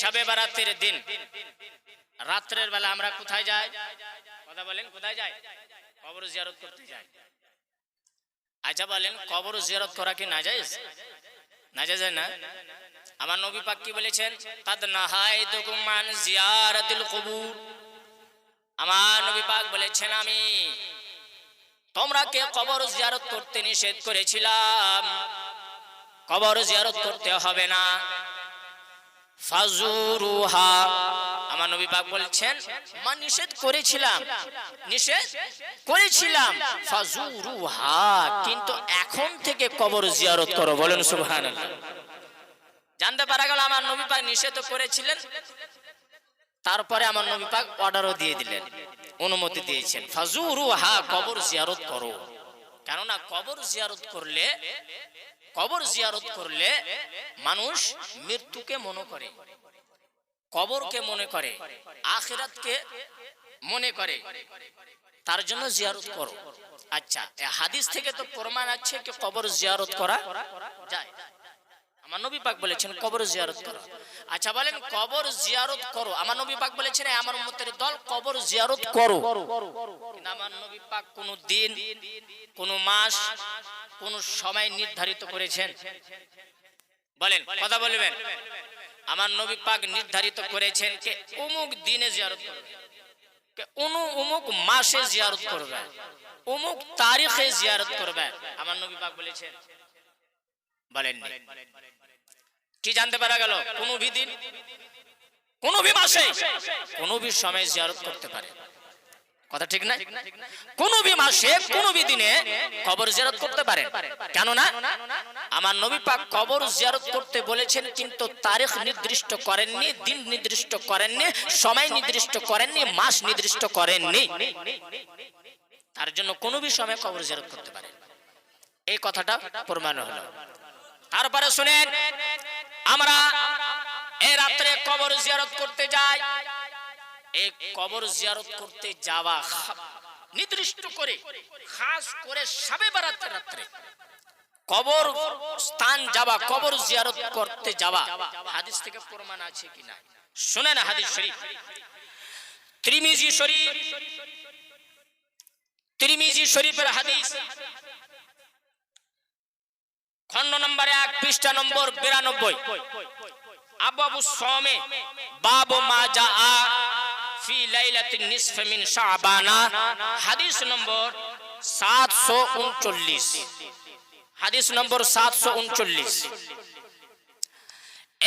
শবে বারাতের দিন। রাত্রের বেলা আমরা কোথায় যাই? কথা বলেন, কোথায় যাই? কবর জিয়ারত করতে যাই। আচ্ছা বলেন, কবর জিয়ারত করা কি না যায় না? যায় না আমার নবী পাক কি বলেছেন? তাদ নাহাইতুকুম মান জিয়ারাতিল কুবুর। আমার নবী পাক বলেছেন, আমি তোমরা কে কবর জিয়ারত করতে নিষেধ করেছিলাম, কবর জিয়ারত করতে হবে না। ফাজুরুহা। আমার নবী পাক বলছেন, মা নিষেধ করেছিলাম। নিষেধ করেছিলাম। ফাজুরুহা, কিন্তু এখন থেকে কবর জিয়ারত করো, বলেন সুবহানাল্লাহ। জানতে পারা গেল আমার নবী পাক নিষেধ করেছিলেন। তারপরে আমার নবী পাক অর্ডারও দিয়ে দিলেন, অনুমতি দিয়েছেন। ফাজুরুহা, কবর জিয়ারত করো। কেননা কবর জিয়ারত করলে কবর জিয়ারত করলে মানুষ মৃত্যুকে মনে করে, কবরকে মনে করে, আখিরাতকে মনে করে। তার জন্য জিয়ারত করো। আচ্ছা হাদিস থেকে তো প্রমাণ আছে কি কবর জিয়ারত করা যায়? আমার নবী পাক বলেছেন, কবর জিয়ারত করো। আচ্ছা বলেন, কবর জিয়ারত করো। আমার নবী পাক বলেছেন আমার উম্মতের দল কবর জিয়ারত করো। কিন্তু আমার নবী পাক কোন দিন, কোন মাস, কোন সময় নির্ধারিত করেছেন। বলেন, কথা বলবেন? আমার নবী পাক নির্ধারিত করেছেন যে অমুক দিনে জিয়ারত করবে অমুক মাসে জিয়ারত করবে, অমুক তারিখে জিয়ারত করবে। আমার নবী পাক বলেছেন বলেন কি জানতে পারা গেল? কোন দিন কোন ভি মাসে কোন ভি সময় জিয়ারত করতে পারে। কথা ঠিক না? কোন ভি মাসে কোন ভি দিনে কবর জিয়ারত করতে পারে। কেন না আমার নবী পাক কবর জিয়ারত করতে বলেছেন, কিন্তু তারিখ নির্দিষ্ট করেননি, দিন নির্দিষ্ট করেননি, সময় নির্দিষ্ট করেননি, মাস নির্দিষ্ট করেননি। তার জন্য কোন ভি সময় কবর জিয়ারত করতে পারে। এই কথাটা প্রমাণ হলো। তারপরে শুনেন, আমরা এই রাত্রে কবর জিয়ারত করতে যাই। এই কবর জিয়ারত করতে যাওয়া নির্দিষ্ট করে, খাস করে সবে বারাতে রাত্রে। কবর স্থান যাওয়া, কবর জিয়ারত করতে যাওয়া, হাদিস থেকে প্রমাণ আছে কি না শুনেন হাদিস শরীফ। ত্রিমিজি শরীফ, ত্রিমিজি শরীফের হাদিস খন্ড নম্বর এক, পৃষ্ঠা নম্বর বিরানব্বই। আবাবু সমে বাবু মা যা ফি লাইলাতিন নিসফ শাবানা। হাদিস নম্বর 739 হাদিস নম্বর 739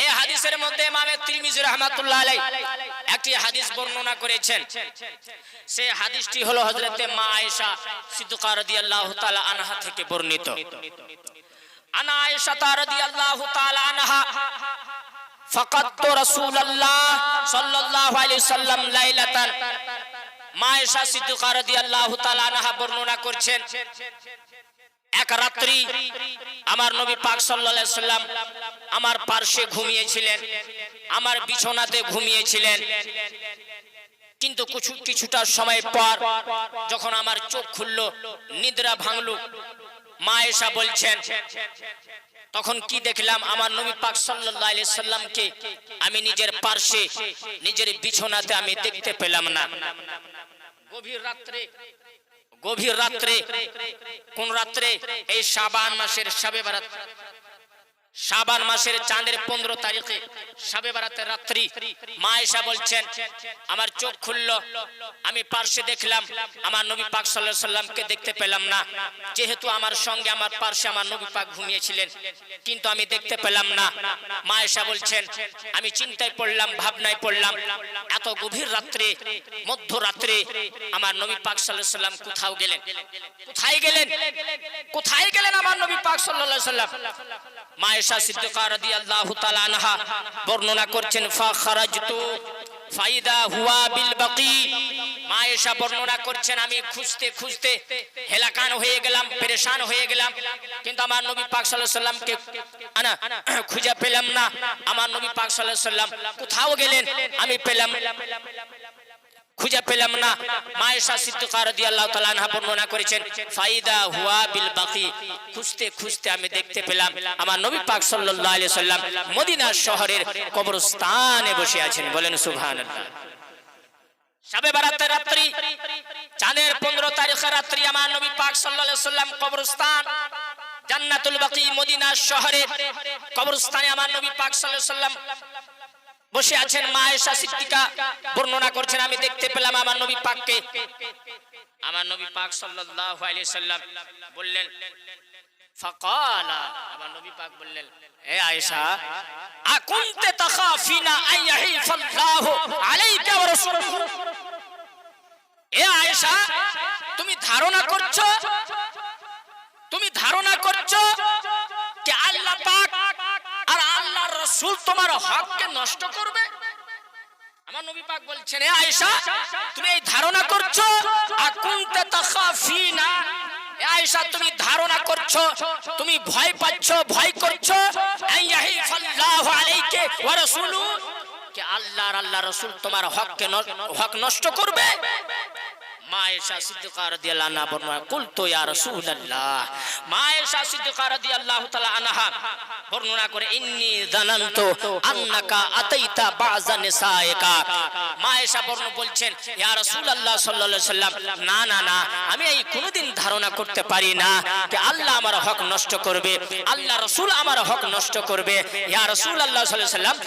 এই হাদিসের মধ্যে ইমামে তিরমিজি রাহমাতুল্লাহ আলাইহি একটি হাদিস বর্ণনা করেছেন। সেই হাদিসটি হলো হযরতে মা আয়েশা সিদ্দিকা রাদিয়াল্লাহু তাআলা আনহা থেকে বর্ণিত। আনা আয়েশা রাদিয়াল্লাহু তাআলা আনহা, ফাকাদতু রাসূলুল্লাহ সাল্লাল্লাহু আলাইহি সাল্লাম লাইলাতান। মা আয়েশা সিদ্দিকা রাদিয়াল্লাহু তাআলা আনহা বর্ণনা করছেন, এক রাত্রি আমার নবী পাক সাল্লাল্লাহু আলাইহি সাল্লাম আমার পার্শ্বে ঘুমিয়েছিলেন, আমার বিছানাতে ঘুমিয়েছিলেন। কিন্তু কিছু, কিছুটা সময় পর যখন আমার চোখ খুলল, নিদ্রা ভাঙলো মা এসা বলছেন, তখন কি দেখলাম আমার নবী পাক সাল্লাল্লাহু আলাইহি সাল্লামকে আমি নিজের পার্শ্বে, নিজের বিছানাতে আমি দেখতে পেলাম না। গভীর রাত্রে গভীর রাত্রে, কোন রাত্রে? এই শাবান মাসের সাবে বারাত শাবান মাসের চাঁদের পনেরো তারিখে শবে বারাতের রাত্রি, মা এসা বলছেন, আমার চোখ খুলল, আমি পার্শ্বে দেখলাম, আমার নবী পাক সাল্লাল্লাহু সাল্লামকে দেখতে পেলাম না। যেহেতু আমার সঙ্গে, আমার পার্শ্বে আমার নবী পাক ঘুমিয়েছিলেন, কিন্তু আমি দেখতে পেলাম না। মা এসা বলছেন, আমি চিন্তায় পড়লাম, ভাবনায় পড়লাম, এত গভীর রাত্রে, মধ্যরাত্রে আমার নবী পাক সাল্লাল্লাহু সাল্লাম কোথাও গেলেন? কোথায় গেলেন? কোথায় গেলেন আমার নবী পাক সাল্লাল্লাহু সাল্লাম? মা আয়েশা সিদ্দিকা রাদিয়াল্লাহু তাআলা আনহা বর্ণনা করছেন, ফা খারাজতু ফাইদা হুয়া বিল বাকি। মা আয়েশা বর্ণনা করছেন, আমি খুঁজতে খুঁজতে হেলাকান হয়ে গেলাম, পেরেশান হয়ে গেলাম, কিন্তু আমার নবী পাক সাল্লাল্লাহু সাল্লামকে আনা, খুঁজে পেলাম না। আমার নবী পাক সাল্লাল্লাহু সাল্লাম কোথাও গেলেন, আমি পেলাম খুঁজে পেলাম না। মায়েশা সিদ্দিকা রাদিয়াল্লাহু তাআলা আনহা বর্ণনা করেছেন, ফাইদা হুয়া বিল বাকি। খুঁজতে খুঁজতে আমি দেখতে পেলাম, আমার নবী পাক আলাইহি সাল্লাম মদিনা শহরের কবরস্থানে বসে আছেন। বলেন বারাতের রাত্রি, চাঁদের পনেরো তারিখের রাত্রি আমার নবী পাক আলাইহি সাল্লাম কবরস্থান, জান্নাতুল বাকি মদিনা শহরে, কবরস্থানে আমার নবী পাক আলাইহি সাল্লাম বসে আছেন মা আয়েশা সিদ্দিকা। বর্ণনা করছেন, আমি দেখতে পেলাম আমার নবী পাককে। আমার নবী পাক সাল্লাল্লাহু আলাইহি সাল্লাম বললেন, ফাকালা। আমার নবী পাক বললেন হে আয়েশা, আকুনতে তাখাফিনা আইয়াহিফাল্লাহু আলাইকা ওয়া রাসূলুহু? এ আয়েশা, তুমি ধারণা করছ? তুমি ধারণা করছ? যে আল্লাহ পাক রাসূল তোমার হককে নষ্ট করবে? আমার নবী পাক বলছেন, এ আয়েশা, তুমি এই ধারণা করছ? আকুনতে তাখাফিনা? এ আয়েশা, তুমি ধারণা করছ? তুমি ভয় পাচ্ছ, ভয় করছ? আইয়াহিফাল্লাহু আলাইকা ওয়া রাসূলুহু? কে আল্লাহ আর আল্লাহ রাসূল তোমার হককে হক নষ্ট করবে? সিদ্দিকা বর্ণনা ইয়া রাসূলুল্লাহ। সিদ্দিকা রাদিয়াল্লাহু তাআলা আনহা বর্ণনা করে, ইন্নী জানান্তু আন্নাকা আতাইতা বাযা বর্ণ বলছেন, ইয়া রাসূলুল্লাহ সাল্লাল্লাহু আলাইহি সাল্লাম না না না, আমি এই কোনোদিন ধারণা করতে পারি না যে আল্লাহ আমার হক নষ্ট করবে, আল্লাহ রাসূল আমার হক নষ্ট করবে। ইয়া রাসূলুল্লাহ সাল্লাল্লাহু আলাইহি সাল্লাম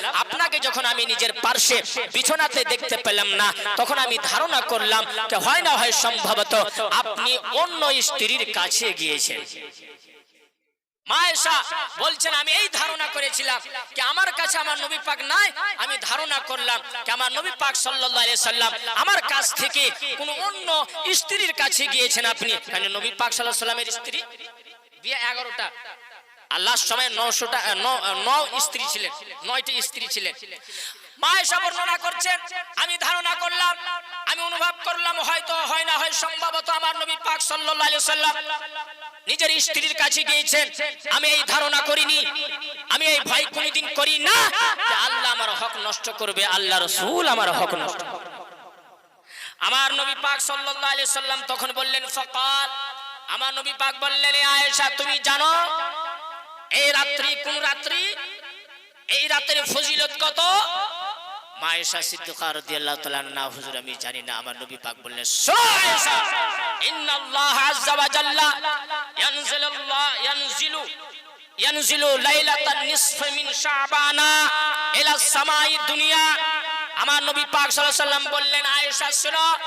আপনাকে যখন আমি নিজের পার্শ্বে বিছানাতে দেখতে পেলাম না, তখন আমি ধারণা করলাম যে হয় না হয় সম্ভবত আপনি অন্য স্ত্রীর কাছে গিয়েছেন। মায়েশা বলছেন, আমি এই ধারণা করেছিলাম যে আমার কাছে আমার নবী পাক নাই। আমি ধারণা করলাম যে আমার নবী পাক সাল্লাল্লাহু আলাইহি সাল্লাম আমার কাছ থেকে কোন অন্য স্ত্রীর কাছে গিয়েছেন আপনি। মানে নবী পাক সাল্লাল্লাহু আলাইহি সাল্লামের স্ত্রী? বিয়ে এগারোটা। আল্লাহর সময় নশোটা ন স্ত্রী ছিলেন, নয়টি স্ত্রী ছিলেন মায়েশা বর্ণনা করছেন আমি ধারণা করলাম, আমি অনুভব করলাম, হয়তো হয় না, হয় সম্ভবত আমার নবী পাক সাল্লাম নিজের স্ত্রীর কাছে গিয়েছেন, আমি এই ধারণা করিনি, আমি এই ভয় কোনদিন করি না আল্লাহ আমার হক নষ্ট করবে, আল্লাহ রসুল আমার হক নষ্ট। আমার নবী পাক সাল্লাম তখন বললেন, ফকাল, আমার নবী পাক বললেন আয়েশা, তুমি জানো এই রাত্রি কোন রাত্রি? এই রাতের ফজিলত কত? মায়েশা সিদ্দিকা রাদিয়াল্লাহু না হুজুর আমি জানি না, আমার নবী পাক বললেন, "শোনো আয়েশা ইন্নাল্লাহ আযজা ওয়া জাল্লা ইয়ানজিলুল্লাহ, ইয়ানজিলু ইয়ানজিলু লাইলাতান নিসফি মিন শাবানা ইলা সামাই দুনিয়া। আমার নবী পাক সাল্লাল্লাহু আলাইহি বললেন, আয়েশা, শোনো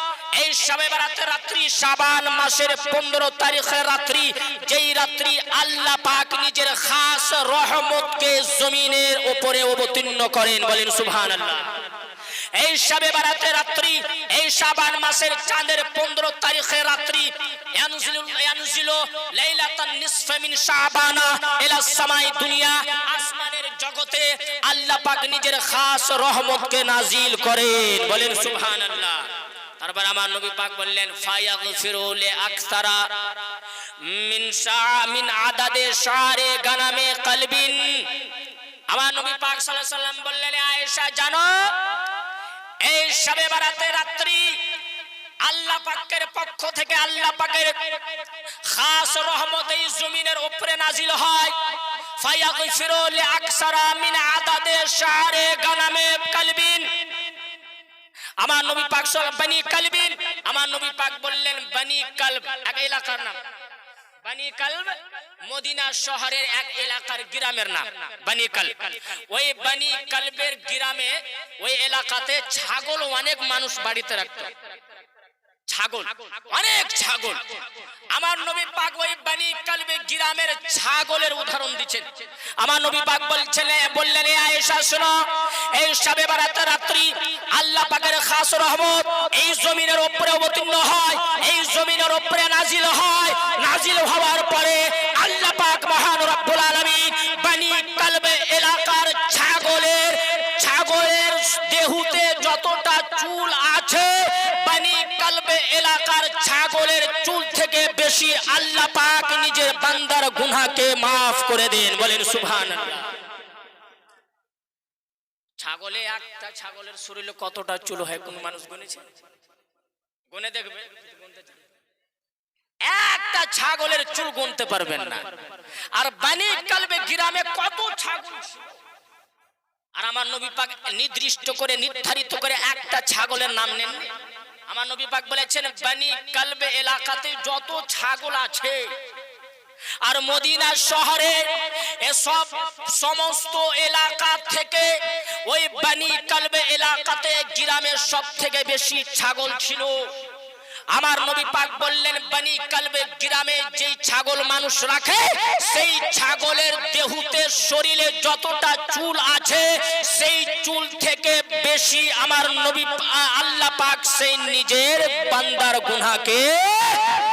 এই শবে বরাতের রাত্রি, শাবান মাসের 15 তারিখের রাত্রি, যেই রাত্রি আল্লাহ পাক নিজের খাস রহমতকে জমিনের উপরে অবতীর্ণ করেন, বলেন সুবহানাল্লাহ। এই শবে বারাতের রাত্রি, এই শাবান মাসের চাঁদের 15 তারিখের রাত্রি মিন আসমানের জগতে আল্লাহ পাক নিজের খাস রহমতকে নাজিল করেন, বলেন সুবহানাল্লাহ। তারপর আমার নবী পাক বললেন, ফায়াগফিরু লি আকসারা মিন শা মিন আদাদে শারে গানামে কলবিন। আমার নবী পাক সাল্লাল্লাহু সাল্লাম বললেন আয়েশা, জানো, এই শবে বারাতে রাত্রি আল্লাহ পাকের পক্ষ থেকে আল্লাহ পাকের খাস রহমত এই জমিনের উপরে নাজিল হয়। ফায়াগফিরু লি আকসারা মিন আদাদে শারে গানামে কলবিন। আমার নবী পাক বানি কলবিন, আমার নবী পাক বললেন, বানি কলব, এক এলাকার নাম। বানি কলব মদিনা শহরের এক এলাকার গ্রামের নাম, বানি কলব। ওই বানি কলবের গ্রামে, ওই এলাকাতে ছাগল অনেক মানুষ বাড়িতে রাখতো। ছাগল, অনেক ছাগল। আমার নবী পাক ওই বানি গ্রামের ছাগলের উদাহরণ দিচ্ছেন। আমার নবী পাক বলছেন বললেন আয়েশা, শোনো, এই শবে বারাতের রাত্রি আল্লাহ পাকের খাস রহমত এই জমিনের উপরে অবতীর্ণ হয়, এই জমিনের উপরে নাজিল হয়। নাজিল হওয়ার পরে আল্লাহ পাক মহান রব্বুল আলামিন বানি কালবে এলাকার ছাগলের ছাগলের দেহুতে যতটা চুল আছে বানি কালবে এলাকার ছাগলের চুল থেকে বেশি আল্লাহ পাক নিজের বান্দার গুনাহকে maaf করে দেন। বলেন সুবহানাল্লাহ। ছাগলে একটা ছাগলের শরীরে কতটা চুল হয় কোন মানুষ গুনেছে? গুনে দেখবে। একটা ছাগলের চুল গুনতে পারবেন না। আর বানি কালবে গ্রামে কত ছাগল আর আমার নবী পাক নির্দিষ্ট করে, নির্ধারিত করে একটা ছাগলের নাম নেন। আমার নবী পাক বলেছেন, বানি কালবে এলাকাতে যত ছাগল আছে আর মদিনা শহরে এসব সমস্ত এলাকা থেকে ওই বানি কালবে এলাকাতে গ্রামের সব থেকে বেশি ছাগল ছিল। আমার নবী পাক বললেন, বানি কালবে গ্রামে যেই ছাগল মানুষ রাখে, সেই ছাগলের দেহুতে শরীরে যতটা চুল আছে, সেই চুল থেকে বেশি আমার নবী আল্লাহ পাক সেই নিজের বান্দার গুনাহকে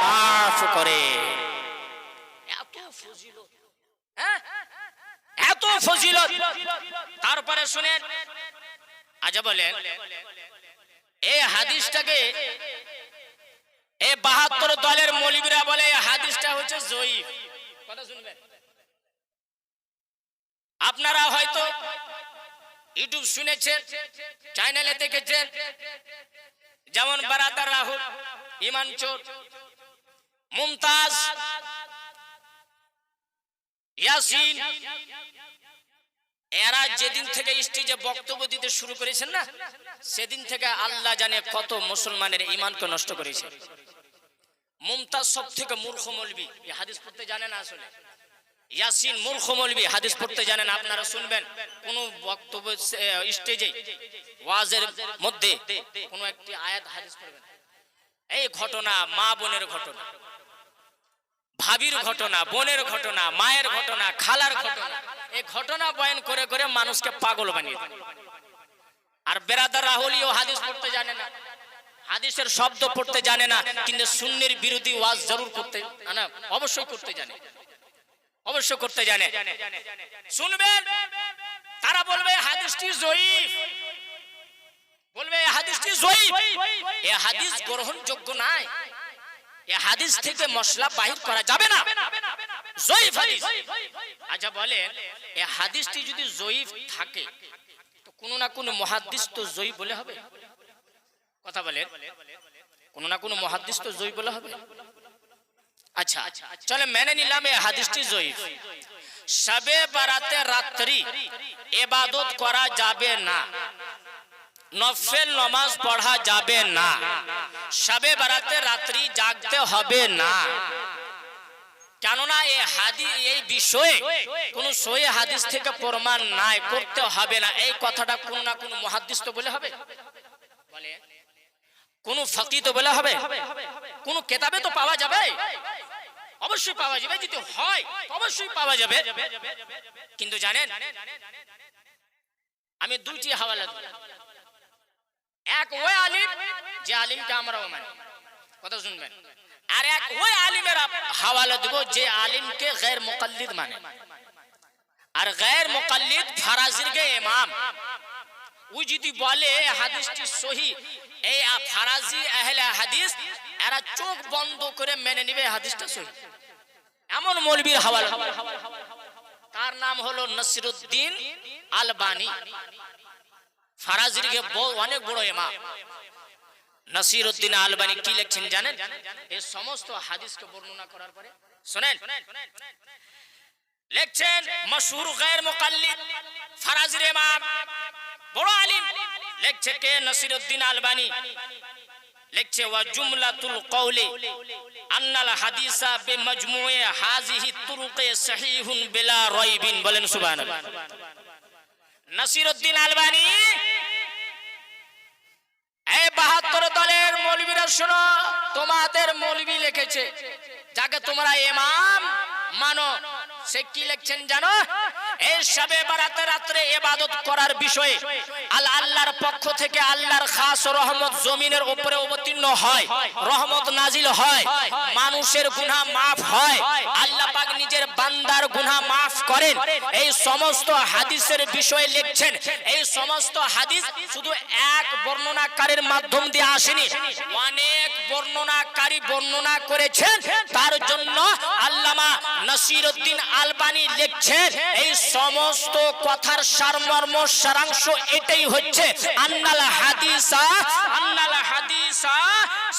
মাফ করে। এত ফজিলত। হ্যাঁ? এত ফজিলত। তারপরে শুনেন আজা বলেন এই হাদিসটাকে এই বাহাত্তর দলের মৌলিকরা বলে হাদিসটা হচ্ছে শুনবেন? আপনারা হয়তো ইউটিউব শুনেছেন, চ্যানেলে দেখেছেন, যেমন বারাদার রাহুল, ইমান চোর, মুমতাজ, ইয়াসিন। এরা যেদিন থেকে স্টেজে বক্তব্য দিতে শুরু করেছেন না, সেদিন থেকে আল্লাহ জানে কত মুসলমানের ইমানকে নষ্ট করেছে। মুমতাজ সব থেকে মূর্খ মলবি। এই হাদিস পড়তে জানে না আসলে? ইয়াসিন মূর্খ মলবি হাদিস পড়তে জানেন আপনারা শুনবেন। কোন বক্তব্য স্টেজে, ওয়াজের মধ্যে কোন একটি আয়াত হাদিস পড়বেন। এই ঘটনা, মা বোনের ঘটনা, ভাবির ঘটনা, বোনের ঘটনা, মায়ের ঘটনা, খালার ঘটনা, এই ঘটনা বয়ান করে করে মানুষকে পাগল বানিয়ে। আর বেরাদার রাহুলিও হাদিস পড়তে জানে না। হাদিসের শব্দ পড়তে জানে না, কিন্তু সুন্নির বিরোধী ওয়াজ জরুর করতে না অবশ্যই করতে জানে। অবশ্য করতে জানে। শুনবেন তারা বলবে, হাদিসটি জয়ীফ। বলবে হাদিসটি জয়ীফ। এ হাদিস গ্রহণযোগ্য নাই। এ হাদিস থেকে মশলা বাহির করা যাবে না। জয়ীফ হাদিস। আচ্ছা বলেন, এ হাদিসটি যদি জয়ীফ থাকে, তো কোনো না কোনো মহাদ্দিস তো জয়ী বলে হবে? কথা বলেন কোনো না কোনো মহাদ্দিস তো জয়ী বলে হবে আচ্ছা চলে মেনে নিলাম এই হাদিসটি জয়ীফ সবে বারাতে রাত্রি এবাদত করা যাবে না। নফেল নমাজ পড়া যাবে না। সবে বারাতে রাত্রি জাগতে হবে না। কেননা এই হাদি, এই বিষয়ে কোন সহি হাদিস থেকে প্রমাণ নাই, করতে হবে না। এই কথাটা কোন না কোন মহাদিস তো বলে হবে। বলে কোন ফকি তো বলে হবে? কোন কেতাবে তো পাওয়া যাবে? অবশ্যই পাওয়া যাবে, যদি হয় অবশ্যই পাওয়া যাবে। কিন্তু জানেন, আমি দুইটি হাওয়ালা এক, ওই আলিম, যে আলিমকে আমরা মানি। কথা শুনবেন? আর এক, ওই আলিমের হাওয়ালা দিব যে আলিমকে গैर মুকাল্লিদ মানে। আর গैर মুকাল্লিদ ফারাজির কে ইমাম। ও যদি বলে হাদিসটি সহি এই ফারাজি আহলে হাদিস, এরা চোখ বন্ধ করে মেনে নিবে হাদিসটা সহি। এমন মৌলবীর হাওয়ালা। তার নাম হলো নসিরুদ্দিন আলবানি। ফারাজির অনেক বড় ইমাম। নসিরুদ্দিন আলবানি কি লিখছেন জানেন? এই সমস্ত হাদিসকে বর্ণনা করার পরে। শুনেন। লিখছেন, মশহুর গায়র মুকাল্লিদ, ফারাজির ইমাম। বড় আলিম। লিখছে কে নসিরুদ্দিন আলবানি? লিখছে, ওয়া জুমলাতুল কওলি, আন্নাল হাদিসা বিমাজমুয়ে হাযিহি তুরুকে সহিহুন বিলা রাইবিন। বলেন, সুবহানাল্লাহ। নসিরুদ্দিন আলবানি এই বাহাত্তর দলের মৌলবীরা শোনো, তোমাদের মৌলবী লিখেছে, যাকে তোমরা ইমাম মানো, সে কি লিখছেন জানো? এই সবে বারাতে রাত্রে এবাদত করার বিষয়ে আল আল্লাহর পক্ষ থেকে আল্লাহর খাস রহমত জমিনের উপরে অবতীর্ণ হয়, রহমত নাজিল হয়, মানুষের গুনাহ মাফ হয়, আল্লাহ পাক নিজের বান্দার গুনাহ মাফ করেন। এই সমস্ত হাদিসের বিষয়ে লিখছেন। এই সমস্ত হাদিস শুধু এক বর্ণনাকারীর মাধ্যম দিয়ে আসেনি। অনেক বর্ণনাকারী বর্ণনা করেছেন। তার জন্য আল্লামা নসিরউদ্দিন আলবানি লিখছেন, এই সমস্ত কথার সারমর্ম, সারাংশ এটাই হচ্ছে আন্নাল হাদিসা আন্নাল হাদিসা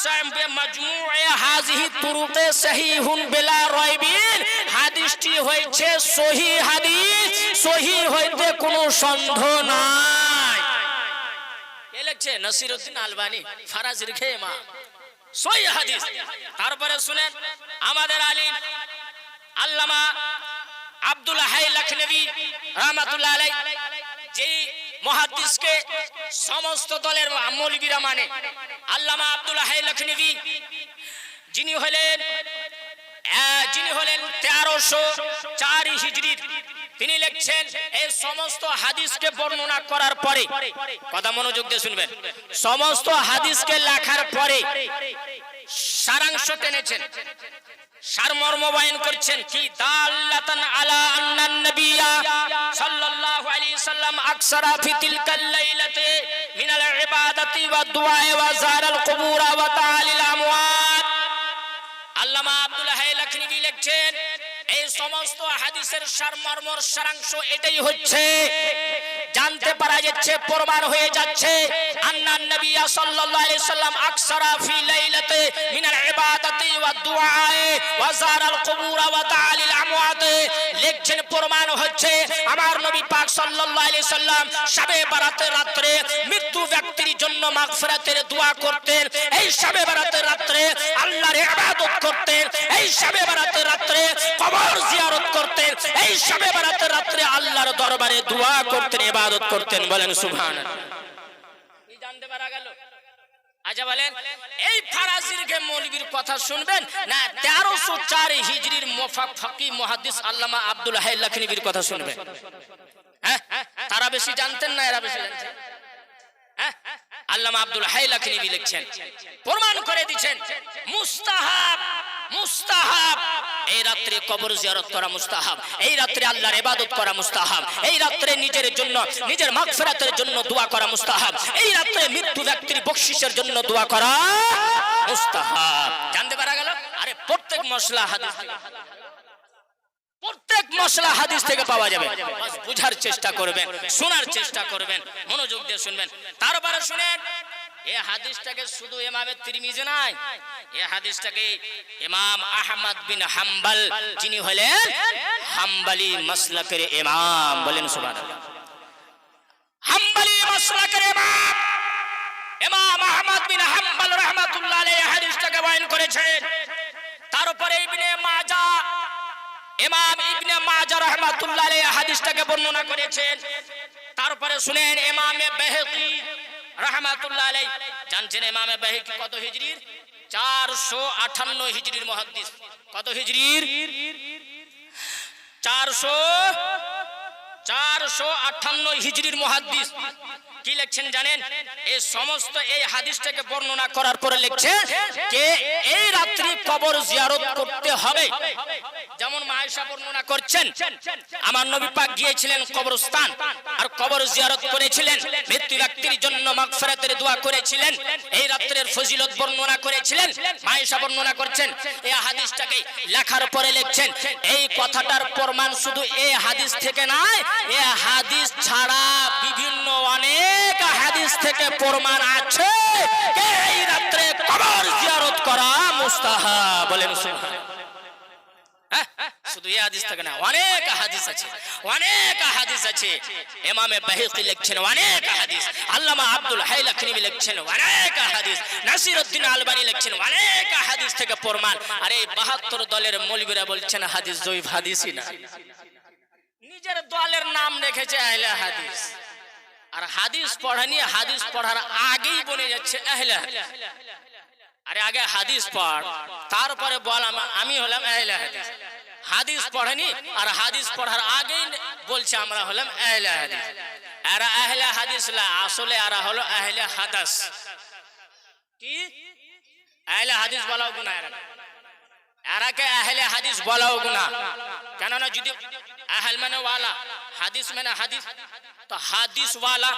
সামবে মাজমুয়ে হাজিহি তুরুকে সহিহুন বিলা রাইবিন হাদিসটি হয়েছে সহি হাদিস, সহি হইতে কোনো সন্দেহ নাই। এ লিখছে? নসিরউদ্দিন আলবানি ফারাজ রেখে মা সহি হাদিস। তারপরে শুনেন, আমাদের আলী আল্লামা আব্দুল হাই লখনবী রহমাতুল্লাহ আলাই যেই মহাদিসকে সমস্ত দলের মৌলবীরা মানে আল্লামা আব্দুল হাই লখনবী, যিনি হলেন যিনি হলেন তেরোশো চার হিজড়ির, তিনি লিখছেন এই সমস্ত হাদিসকে বর্ণনা করার পরে কথা মনোযোগ দিয়ে শুনবেন। সমস্ত হাদিসকে লেখার পরে সারাংশ টেনেছেন। সারমর্ম বয়ান করছেন আল্লামা আব্দুল হাই লখনবী লিখছেন, এই সমস্ত হাদিসের সারমর্মর সারাংশ এটাই হচ্ছে। জানতে পারা যাচ্ছে, প্রমাণ হয়ে যাচ্ছে আন্নান নবী সাল্লাল্লাহু আলাইহি সাল্লাম আকসারা ফি লাইলাতে মিনাল ইবাদাতি ওয়া দুআয়ে ওয়া ওয়া আমওয়াত। লিখছেন প্রমাণ হচ্ছে আমার নবী পাক সাল্লাল্লাহু আলাইহি সাল্লাম রাত্রে মৃত্যু ব্যক্তির জন্য মাগফিরাতের দোয়া করতেন। এই শবে বরাতের রাত্রে আল্লাহর ইবাদত করতেন। এই শবে বরাতের রাত্রে কবর জিয়ারত করতেন। এই শবে বরাতের রাত্রে আল্লাহর দরবারে দোয়া করতেন, ইবাদত করতেন। বলেন সুবহানাল্লাহ। জানতে পারা গেল? আচ্ছা বলেন, এই ফারাজিরকে মৌলবীর কথা শুনবেন? না, তেরোশো চার হিজরির মোফাকি মহাদিস আল্লামা আব্দুল হাই কথা শুনবেন। হ্যাঁ? তারা বেশি জানতেন না, এরা বেশি জানতেন। হ্যাঁ? আল্লামা আব্দুল হাই লিখছেন। প্রমাণ করে দিচ্ছেন। মুস্তাহাব মুস্তাহাব। এই রাত্রে কবর জিয়ারত করা মুস্তাহাব। এই রাত্রে আল্লাহর ইবাদত করা মুস্তাহাব। এই রাত্রে নিজের জন্য, নিজের মাগফিরাতের জন্য দোয়া করা মুস্তাহাব। এই রাত্রে মৃত্যু ব্যক্তির জন্য দোয়া করা মুস্তাহাব। জানতে পারা গেল? আরে প্রত্যেক মশলা হাদিস প্রত্যেক মশলা হাদিস থেকে পাওয়া যাবে। বুঝার চেষ্টা করবেন, শোনার চেষ্টা করবেন, মনোযোগ দিয়ে শুনবেন। তারপরে শুনেন এ হাদিসটাকে শুধু ইমামে তিরমিজি নাই, এ হাদিসটাকে ইমাম আহমদ বিন হাম্বল, যিনি বলেন হাম্বলি মাসলাকের ইমাম বিন হাম্বল রাহমাতুল্লাহ আলাইহি হাদিসটাকে বয়ান করেছেন তারপরে ইবনে মাজা, ইমাম ইবনে মাজা রাহমাতুল্লাহ আলাইহি বর্ণনা করেছেন। তারপরে শুনেন ইমামে বাহকি রাহমাতুল্লাহ আলাই জানছেন ইমামে বাহকি কত হিজরির? 458 হিজরির মহাদ্দিস। কত হিজরির? 400 চারশো আটান্ন হিজরির মুহাদ্দিস। কি লিখছেন জানেন? এই সমস্ত এই হাদিসটাকে বর্ণনা করার পরে লিখছে যে এই রাত্রি কবর জিয়ারত করতে হবে। যেমন মায়েশা বর্ণনা করছেন, আমার নবী পাক গিয়েছিলেন কবরস্থান আর কবর জিয়ারত করেছিলেন, মৃত্যু ব্যক্তির জন্য মাগফিরাতের দোয়া করেছিলেন, এই রাত্রের ফজিলত বর্ণনা করেছিলেন মায়েশা বর্ণনা করছেন এই হাদিসটাকে লেখার পরে লিখছেন, এই কথাটার প্রমাণ শুধু এই হাদিস থেকে নয় হাদিস ছাড়া বিভিন্ন অনেক হাদিস থেকে প্রমাণ আছে। এই রাত্রে কবর জিয়ারত করা মুস্তাহা বলেন হ্যাঁ, এই হাদিস থেকে হাদিস হাদিস লিখছেন অনেক হাদিস আল্লামা আব্দুল হাই লিখছেন অনেক হাদিস আলবানী লিখছেন অনেক হাদিস থেকে প্রমাণ। আরে 72 দলের মৌলবীরা বলছেন হাদিস জয়ীফ হাদিসই না। নিজের দলের নাম রেখেছে আহলে হাদিস। আর হাদিস পড়া নিয়ে হাদিস পড়ার আগেই বনে যাচ্ছে আহলে আরে আগে হাদিস পড়, তারপরে বল আমি হলাম আহলে হাদিস। হাদিস পড়েনি আর হাদিস পড়ার আগেই বলছে আমরা হলাম আহলে হাদিস। এরা আহলে হাদিস না, আসলে এরা হলো আহলে হাদাস। কি? আহলে হাদিস বলাও গুনাহ এরা। এরাকে আহলে হাদিস বলাও গুনা কেননা যদি আহল মানে ওয়ালা হাদিস মানে হাদিস, তো হাদিস ওয়ালা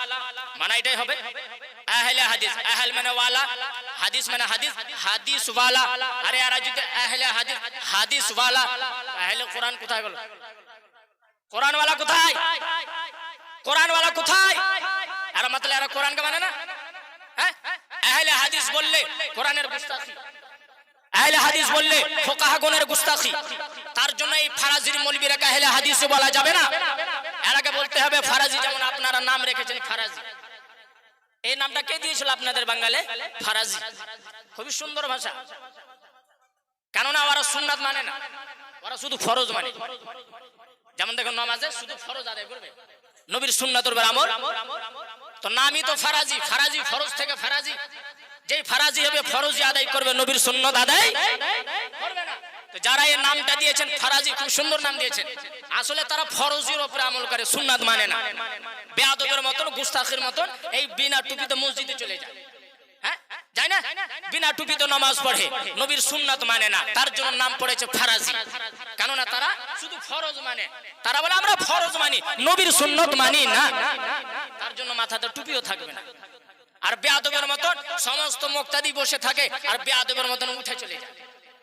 মানে এটাই হবে। আহলে হাদিস, আহল মানে ওয়ালা হাদিস মানে হাদিস হাদিস ওয়ালা। আরে এরা যদি আহলে হাদিস হাদিস ওয়ালা আহলে কোরআন কোথায় গেল? কোরআন ওয়ালা কোথায়? কোরআন ওয়ালা কোথায়? এরা মতলব এরা কোরআনকে মানে না? হ্যাঁ? আহলে হাদিস বললে কোরআনের গুস্তাখি। আহলে হাদিস বললে ফোকাহাগণের গুস্তাখি। তার জন্য এই ফারাজির মৌলবীরাকে আহলে হাদিস বলা যাবে না। এর আগে বলতে হবে, ফারাজি যেমন আপনারা নাম রেখেছেন, ফারাজি। এই নামটা কে দিয়েছিল আপনাদের বাঙালে? ফারাজি। খুবই সুন্দর ভাষা। কেননা ওরা সুন্নাত মানে না, ওরা শুধু ফরজ মানে। যেমন দেখুন, নামাজে শুধু ফরজ আদায় করবে। নবীর সুন্নাতর আমল। তো নামই তো ফারাজি। ফারাজি ফরজ থেকে ফারাজি। যেই ফারাজি হবে ফরজি আদায় করবে নবীর সুন্নত আদায়। করবে না। যারা এই নামটা দিয়েছেন, ফারাজি খুব সুন্দর নাম দিয়েছেন। আসলে তারা ফরজির উপরে আমল করে, সুন্নাত মানে না। বেয়াদবের মতন, গুস্তাখের মতন, এই বিনা টুপিতে মসজিদে চলে যায়। হ্যাঁ? বিনা টুপিতে নামাজ পড়ে। নবীর সুন্নাত মানে না। তার জন্য নাম পড়েছে ফারাজি। কেননা তারা শুধু ফরজ মানে। তারা বলে, আমরা ফরজ মানি, নবীর সুন্নত মানি না। তার জন্য মাথাতে টুপিও থাকবে না। আর বেয়াদবের মতন, সমস্ত মুক্তাদি বসে থাকে, আর বেয়াদবের মতন উঠে চলে যায়।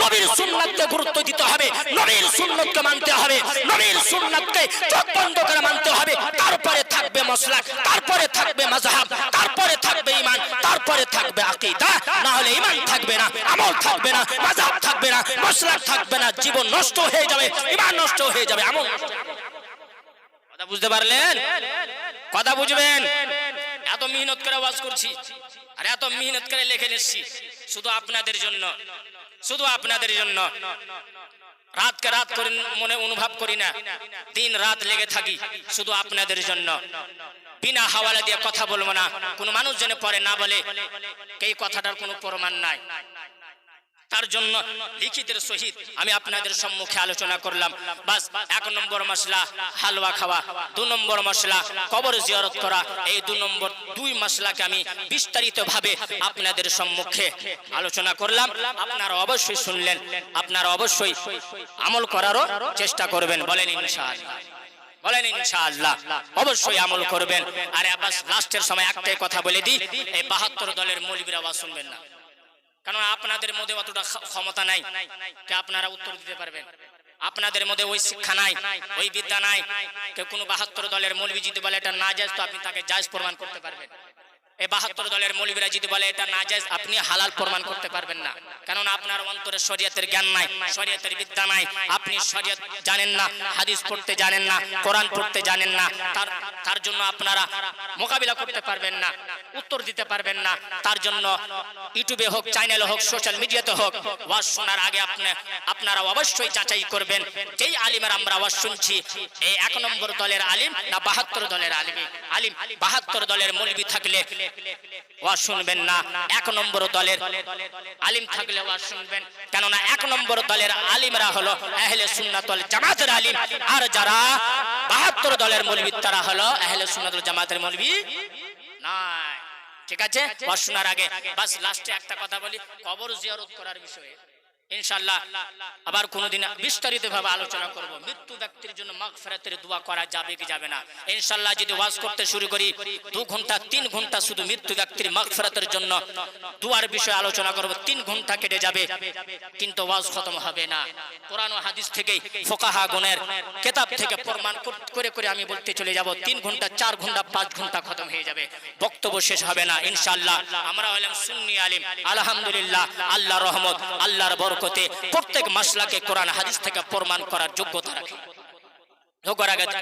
নবীর সুন্নাতকে গুরুত্ব দিতে হবে, নবীর সুন্নতকে মানতে হবে, নবীর সুন্নাতকে চোখ বন্ধ করে মানতে হবে। তারপরে থাকবে মশলা তারপরে থাকবে মাযহাব, তারপরে থাকবে ইমান তারপরে থাকবে আকীদা। না হলে ইমান থাকবে না, আমল থাকবে না, মাযহাব থাকবে না মশলা থাকবে না, জীবন নষ্ট হয়ে যাবে ইমান নষ্ট হয়ে যাবে, আমল। কথা বুঝতে পারলেন? কথা বুঝবেন? এত মেহনত করে ওয়াজ করছি, আর এত মেহনত করে লিখে নিচ্ছি, শুধু আপনাদের জন্য। শুধু আপনাদের জন্য। রাতকে রাত করে, মনে অনুভব করি না। দিন রাত লেগে থাকি, শুধু আপনাদের জন্য। বিনা হাওয়ালা দিয়ে কথা বলব না। কোনো মানুষ যেন পরে না বলে, এই কথাটার কোনো প্রমাণ নাই। তার জন্য লিখিতের সহিত আমি আপনাদের সম্মুখে আলোচনা করলাম। বাস, এক নম্বর মশলা হালুয়া খাওয়া। দু নম্বর মশলা, কবর জিয়ারত করা। এই দু নম্বর দুই মশলাকে আমি বিস্তারিত ভাবে আপনাদের সম্মুখে আলোচনা করলাম। আপনারা অবশ্যই শুনলেন, আপনারা অবশ্যই আমল করারও চেষ্টা করবেন। বলেন ইনশাআল্লাহ। বলেন ইনশাআল্লাহ। অবশ্যই আমল করবেন। আরে আব্বাস, লাস্টের সময় একটাই কথা বলে দিই। এই বাহাত্তর দলের মৌলবীর আওয়াজ শুনবেন না। কারণ আপনাদের মধ্যে অতটা ক্ষমতা নাই। যে আপনারা উত্তর দিতে পারবেন? আপনাদের মধ্যে ওই শিক্ষা নাই, ওই বিদ্যা নাই। কেউ কোনো বাহাত্তর দলের মৌলবী যদি বলে এটা না যায় তো আপনি তাকে জায়জ প্রমাণ করতে পারবেন। এই বাহাত্তর দলের মৌলবীরা যদি বলে এটা না যায় আপনি হালাল প্রমাণ করতে পারবেন না। কারণ আপনার অন্তরে শরিয়তের জ্ঞান নাই, শরিয়তের বিদ্যা নাই। আপনি শরিয়ত জানেন না, হাদিস পড়তে জানেন না, কোরআন পড়তে জানেন না। তার তার জন্য আপনারা মোকাবিলা করতে পারবেন না। উত্তর দিতে পারবেন না। তার জন্য ইউটিউবে হোক চ্যানেলে হোক সোশ্যাল মিডিয়াতে হোক, ওয়াজ শোনার আগে আপনি আপনারা অবশ্যই যাচাই করবেন। যেই আলিমের আমরা আওয়াজ শুনছি এই এক নম্বর দলের আলিম না বাহাত্তর দলের আলিম? আলিম, বাহাত্তর দলের মৌলবি থাকলে ওয়াজ শুনবেন না। এক নম্বর দলের আলিম থাকলে ওয়াজ শুনবেন। কেননা এক নম্বর দলের আলিমরা হলো আহলে সুন্নাতুল জামাতের আলিম। আর যারা বাহাত্তর দলের মৌলবি, তারা হলো আহলে সুন্নাতুল জামাতের মৌলবি নাই। ঠিক আছে? পড়াশোনার আগে। বাস লাস্টে একটা কথা বলি। কবর জিয়ারত করার বিষয়ে। ইনশাআল্লাহ আবার কোনোদিন বিস্তারিত ভাবে আলোচনা করব। মৃত্যু ব্যক্তির জন্য মাগফিরাতের দোয়া করা যাবে কি যাবে না? ইনশাআল্লাহ যদি ওয়াজ করতে শুরু করি, দু ঘণ্টা, তিন ঘণ্টা শুধু মৃত্যু ব্যক্তির মাগফিরাতের জন্য দোয়ার বিষয়ে আলোচনা করব। তিন ঘণ্টা কেটে যাবে, কিন্তু ওয়াজ খতম হবে না। কোরআন ও হাদিস থেকে ফোকাহা গুণের কেতাব থেকে প্রমাণ করে করে আমি বলতে চলে যাব, তিন ঘণ্টা, চার ঘণ্টা, পাঁচ ঘণ্টা খতম হয়ে যাবে। বক্তব্য শেষ হবে না, ইনশাআল্লাহ। আমরা হলাম সুন্নি আলিম, আলহামদুলিল্লাহ আল্লাহ রহমত, আল্লাহর বরকতে প্রত্যেক মাসলাকে কোরআন হাদিস থেকে প্রমাণ করার যোগ্যতা রাখে।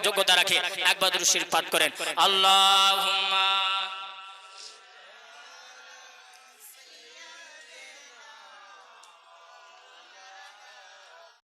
যোগ্যতা রাখে। একবার পাঠ করেন, আল্লাহুম্মা